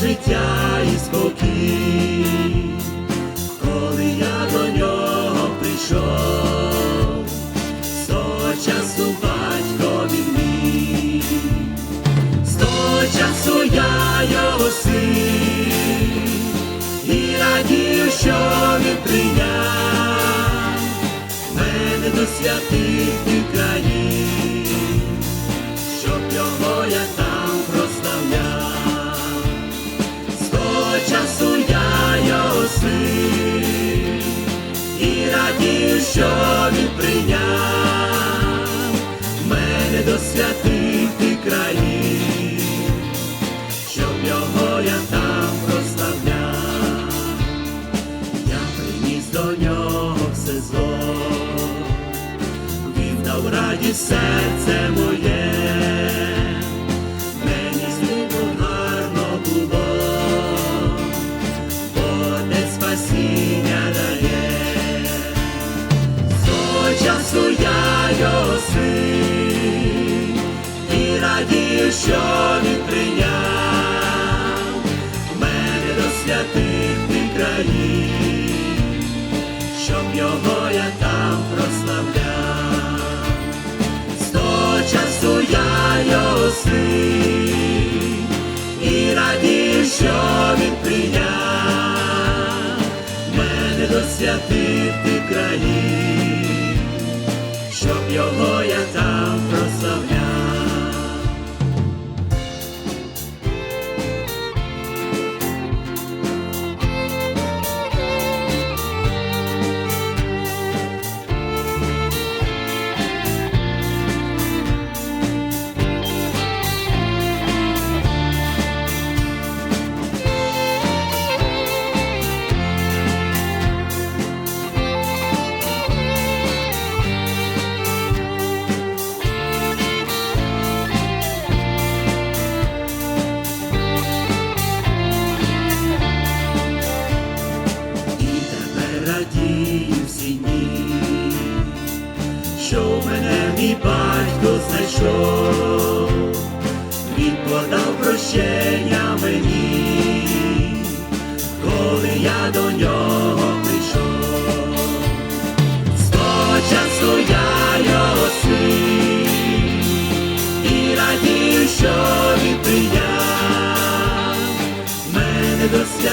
життя і спокій, коли я до нього прийшов, того часу батько він мій, того часу я його син, і радію, що він прийняв мене до святих ти країн, що він прийняв мене до святих ти країн, щоб його я там прославляв. Я приніс до нього все зло, віддав радість серце моє, часу я його і радію, що він прийняв мене до святих ти країн, щоб його я там прославляв. З того часу я його і радію, що він прийняв мене до святих щоб його я там мій батько знайшов, він подав прощення мені, коли я до нього прийшов. З того часу я його син, і радію, що він прийняв мене до святих